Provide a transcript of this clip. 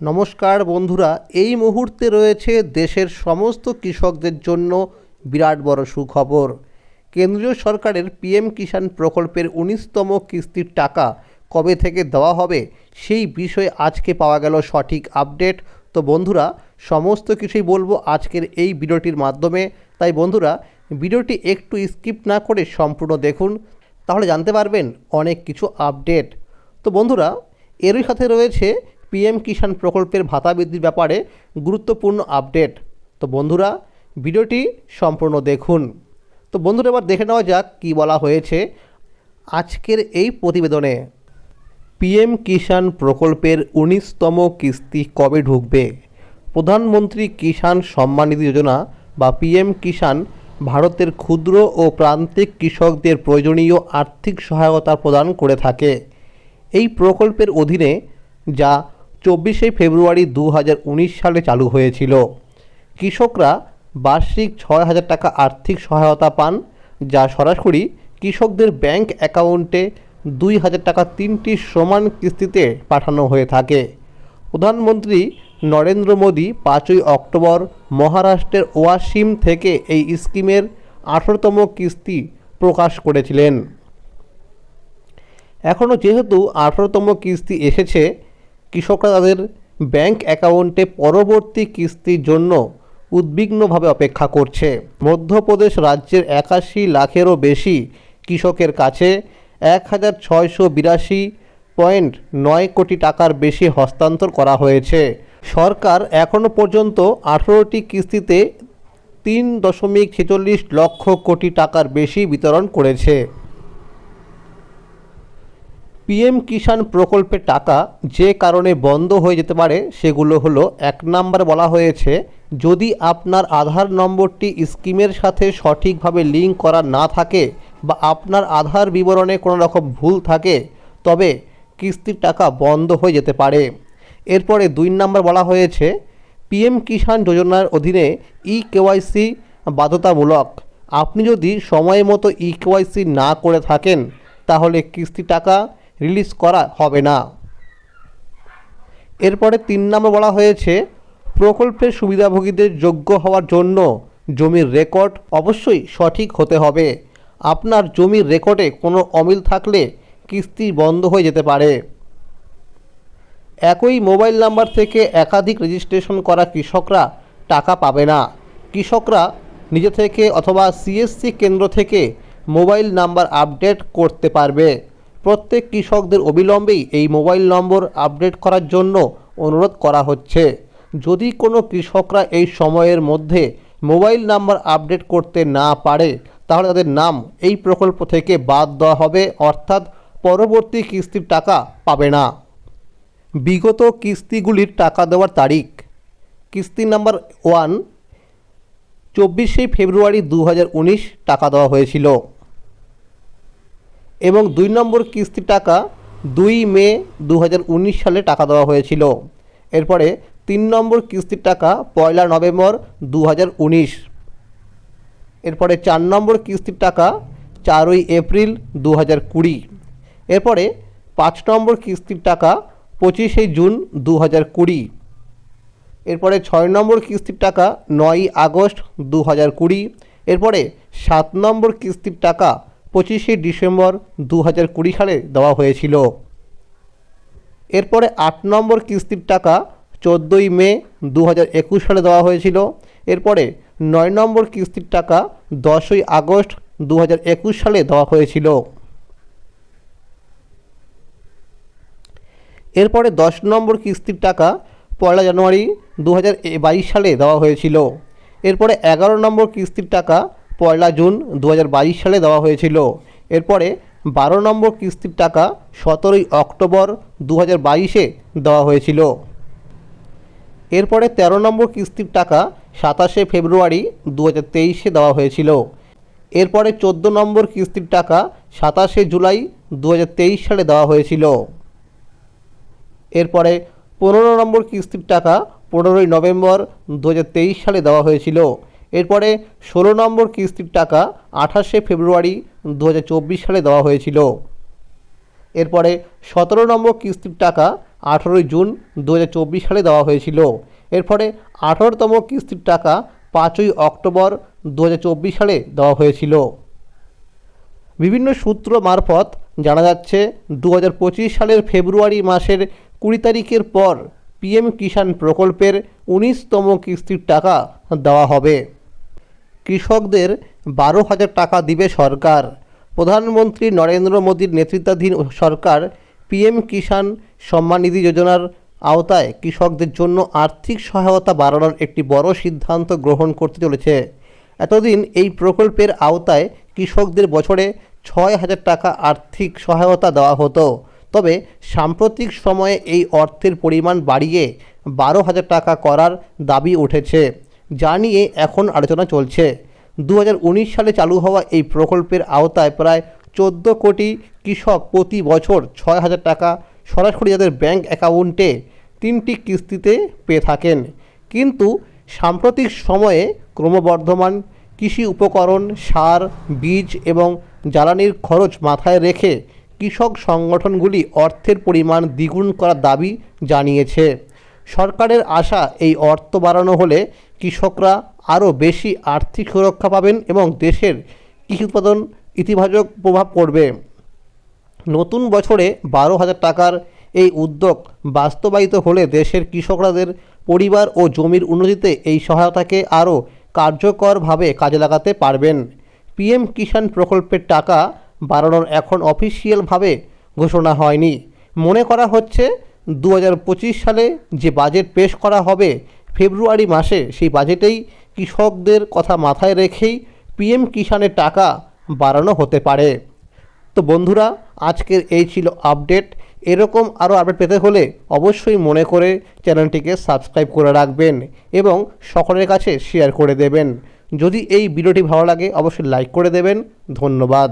নমস্কার বন্ধুরা, এই মুহূর্তে রয়েছে দেশের সমস্ত কৃষকদের জন্য বিরাট বড় সুখবর। কেন্দ্রীয় সরকারের পিএম কিষাণ প্রকল্পের উনিশতম কিস্তির টাকা কবে থেকে দেওয়া হবে, সেই বিষয়ে আজকে পাওয়া গেল সঠিক আপডেট। তো বন্ধুরা, সমস্ত কিছুই বলব আজকের এই ভিডিওটির মাধ্যমে। তাই বন্ধুরা, ভিডিওটি একটু স্কিপ না করে সম্পূর্ণ দেখুন, তাহলে জানতে পারবেন অনেক কিছু আপডেট। তো বন্ধুরা, এরই সাথে রয়েছে পিএম কিষাণ প্রকল্পের ভাতা বৃদ্ধির ব্যাপারে গুরুত্বপূর্ণ আপডেট। তো বন্ধুরা, ভিডিওটি সম্পূর্ণ দেখুন। তো বন্ধুরা, এবার দেখে নেওয়া যাক কী বলা হয়েছে আজকের এই প্রতিবেদনে। পিএম কিষাণ প্রকল্পের উনিশতম কিস্তি কবে ঢুকবে? প্রধানমন্ত্রী কিষাণ সম্মান নিধি যোজনা বা পিএম কিষাণ ভারতের ক্ষুদ্র ও প্রান্তিক কৃষকদের প্রয়োজনীয় আর্থিক সহায়তা প্রদান করে থাকে। এই প্রকল্পের অধীনে যা চব্বিশে ফেব্রুয়ারি দু হাজার উনিশ সালে চালু হয়েছিল। কৃষকরা বার্ষিক ছয় হাজার টাকা আর্থিক সহায়তা পান, যা সরাসরি কৃষকদের ব্যাংক অ্যাকাউন্টে দুই হাজার টাকা তিনটি সমান কিস্তিতে পাঠানো হয়ে থাকে। প্রধানমন্ত্রী নরেন্দ্র মোদী পাঁচই অক্টোবর মহারাষ্ট্রের ওয়াসিম থেকে এই স্কিমের আঠেরোতম কিস্তি প্রকাশ করেছিলেন। এখনও যেহেতু আঠেরোতম কিস্তি এসেছে কৃষকরা তাদের ব্যাংক অ্যাকাউন্টে পরবর্তী কিস্তির জন্য উদ্বিগ্নভাবে অপেক্ষা করছে। মধ্যপ্রদেশ রাজ্যের একাশি লাখেরও বেশি কৃষকের কাছে এক হাজার ছয়শো বিরাশি পয়েন্ট নয় কোটি টাকার বেশি হস্তান্তর করা হয়েছে। সরকার এখনও পর্যন্ত আঠেরোটি কিস্তিতে তিন দশমিক ছেচল্লিশ লক্ষ কোটি টাকার বেশি বিতরণ করেছে। পিএম কিষাণ প্রকল্পের টাকা যে কারণে বন্ধ হয়ে যেতে পারে, সেগুলো হলো, এক নাম্বার বলা হয়েছে, যদি আপনার আধার নম্বরটি স্কিমের সাথে সঠিকভাবে লিঙ্ক করা না থাকে বা আপনার আধার বিবরণে কোনো রকম ভুল থাকে, তবে কিস্তির টাকা বন্ধ হয়ে যেতে পারে। এরপরে দুই নাম্বার বলা হয়েছে, পিএম কিষাণ যোজনার অধীনে ই কেওয়াইসি বাধ্যতামূলক। আপনি যদি সময় মতো ই কেওয়াইসি না করে থাকেন, তাহলে কিস্তি টাকা রিলিজ করা হবে না। এরপরে তিন নম্বর বলা হয়েছে, প্রকল্পের সুবিধাভোগীদের যোগ্য হওয়ার জন্য জমির রেকর্ড অবশ্যই সঠিক হতে হবে। আপনার জমির রেকর্ডে কোনো অমিল থাকলে কিস্তি বন্ধ হয়ে যেতে পারে। একই মোবাইল নাম্বার থেকে একাধিক রেজিস্ট্রেশন করা কৃষকরা টাকা পাবে না। কৃষকরা নিজে থেকে অথবা সিএসসি কেন্দ্র থেকে মোবাইল নাম্বার আপডেট করতে পারবে। প্রত্যেক কৃষকদের অবিলম্বেই এই মোবাইল নম্বর আপডেট করার জন্য অনুরোধ করা হচ্ছে। যদি কোনো কৃষকরা এই সময়ের মধ্যে মোবাইল নাম্বার আপডেট করতে না পারে, তাহলে তাদের নাম এই প্রকল্প থেকে বাদ দেওয়া হবে, অর্থাৎ পরবর্তী কিস্তির টাকা পাবে না। বিগত কিস্তিগুলির টাকা দেওয়ার তারিখ। কিস্তি নাম্বার ওয়ান, চব্বিশে ফেব্রুয়ারি দু হাজার উনিশ টাকা দেওয়া হয়েছিল। এবং দুই নম্বর কিস্তি টাকা দুই মে দু হাজার উনিশ সালে টাকা দেওয়া হয়েছিল। এরপরে তিন নম্বর কিস্তির টাকা পয়লা নভেম্বর দু হাজার উনিশ। এরপরে চার নম্বর কিস্তির টাকা চারই এপ্রিল দু হাজার কুড়ি। এরপরে পাঁচ নম্বর কিস্তির টাকা পঁচিশে জুন দু হাজার কুড়ি। এরপরে ছয় নম্বর কিস্তির টাকা নয়ই আগস্ট দু হাজার কুড়ি। এরপরে সাত নম্বর কিস্তির টাকা পঁচিশে ডিসেম্বর দু হাজার কুড়ি সালে দেওয়া হয়েছিল। এরপরে আট নম্বর কিস্তির টাকা চোদ্দোই মে দু হাজার একুশ সালে দেওয়া হয়েছিল। এরপরে নয় নম্বর কিস্তির টাকা দশই আগস্ট দু হাজার একুশ সালে দেওয়া হয়েছিল। এরপরে দশ নম্বর কিস্তির টাকা পয়লা জানুয়ারি দু হাজার বাইশ সালে দেওয়া হয়েছিল। এরপরে এগারো নম্বর কিস্তির টাকা পয়লা জুন দু হাজার বাইশ সালে দেওয়া হয়েছিল। এরপরে বারো নম্বর কিস্তির টাকা সতেরোই অক্টোবর দু হাজার বাইশে দেওয়া হয়েছিল। এরপরে ১৩ নম্বর কিস্তির টাকা সাতাশে ফেব্রুয়ারি দু হাজার তেইশে দেওয়া হয়েছিল। এরপরে চোদ্দ নম্বর কিস্তির টাকা সাতাশে জুলাই দু হাজার তেইশ সালে দেওয়া হয়েছিল। এরপরে পনেরো নম্বর কিস্তির টাকা পনেরোই নভেম্বর দু হাজার তেইশ সালে দেওয়া হয়েছিল। এরপরে ষোলো নম্বর কিস্তির টাকা আঠাশে ফেব্রুয়ারি দু হাজার চব্বিশ সালে দেওয়া হয়েছিল। এরপরে সতেরো নম্বর কিস্তির টাকা আঠেরোই জুন দু হাজার চব্বিশ সালে দেওয়া হয়েছিল। এরপরে আঠারোতম কিস্তির টাকা পাঁচই অক্টোবর দু হাজার চব্বিশ সালে দেওয়া হয়েছিল। বিভিন্ন সূত্র মারফত জানা যাচ্ছে দু হাজার পঁচিশ সালের ফেব্রুয়ারি মাসের কুড়ি তারিখের পর পিএম কিষাণ প্রকল্পের উনিশতম কিস্তির টাকা দেওয়া হবে। কৃষকদের বারো হাজার টাকা দিবে সরকার। প্রধানমন্ত্রী নরেন্দ্র মোদীর নেতৃত্বাধীন সরকার পিএম কিষাণ সম্মান নিধি যোজনার আওতায় কৃষকদের জন্য আর্থিক সহায়তা বাড়ানোর একটি বড় সিদ্ধান্ত গ্রহণ করতে চলেছে। এতদিন এই প্রকল্পের আওতায় কৃষকদের বছরে ছয় হাজার টাকা আর্থিক সহায়তা দেওয়া হতো। তবে সাম্প্রতিক সময়ে এই অর্থের পরিমাণ বাড়িয়ে বারো হাজার টাকা করার দাবি উঠেছে। যা নিয়ে এখন আলোচনা চলছে। দু হাজার উনিশ সালে চালু হওয়া এই প্রকল্পের আওতায় প্রায় চোদ্দ কোটি কৃষক প্রতি বছর ছয় হাজার টাকা সরাসরি যাদের ব্যাংক অ্যাকাউন্টে তিনটি কিস্তিতে পেয়ে থাকেন। কিন্তু সাম্প্রতিক সময়ে ক্রমবর্ধমান কৃষি উপকরণ, সার, বীজ এবং জ্বালানির খরচ মাথায় রেখে কৃষক সংগঠনগুলি অর্থের পরিমাণ দ্বিগুণ করার দাবি জানিয়েছে। সরকারের আশা এই অর্থ বাড়ানো হলে কৃষকরা আরও বেশি আর্থিক সুরক্ষা পাবেন এবং দেশের কৃষি উৎপাদন ইতিবাচক প্রভাব পড়বে। নতুন বছরে বারো হাজার টাকার এই উদ্যোগ বাস্তবায়িত হলে দেশের কৃষকরাদের পরিবার ও জমির উন্নতিতে এই সহায়তাকে আরও কার্যকরভাবে কাজে লাগাতে পারবেন। পিএম কিষাণ প্রকল্পের টাকা বাড়ানোর এখন অফিসিয়ালভাবে ঘোষণা হয়নি। মনে করা হচ্ছে দু হাজার পঁচিশ সালে যে বাজেট পেশ করা হবে ফেব্রুয়ারি মাসে সেই বাজেটেই কৃষকদের কথা মাথায় রেখেই পিএম কিষাণের টাকা বাড়ানো হতে পারে। তো বন্ধুরা, আজকের এই ছিল আপডেট এরকম আরও আপডেট পেতে হলে অবশ্যই মনে করে চ্যানেলটিকে সাবস্ক্রাইব করে রাখবেন এবং সকলের কাছে শেয়ার করে দেবেন। যদি এই ভিডিওটি ভালো লাগে, অবশ্যই লাইক করে দেবেন। ধন্যবাদ।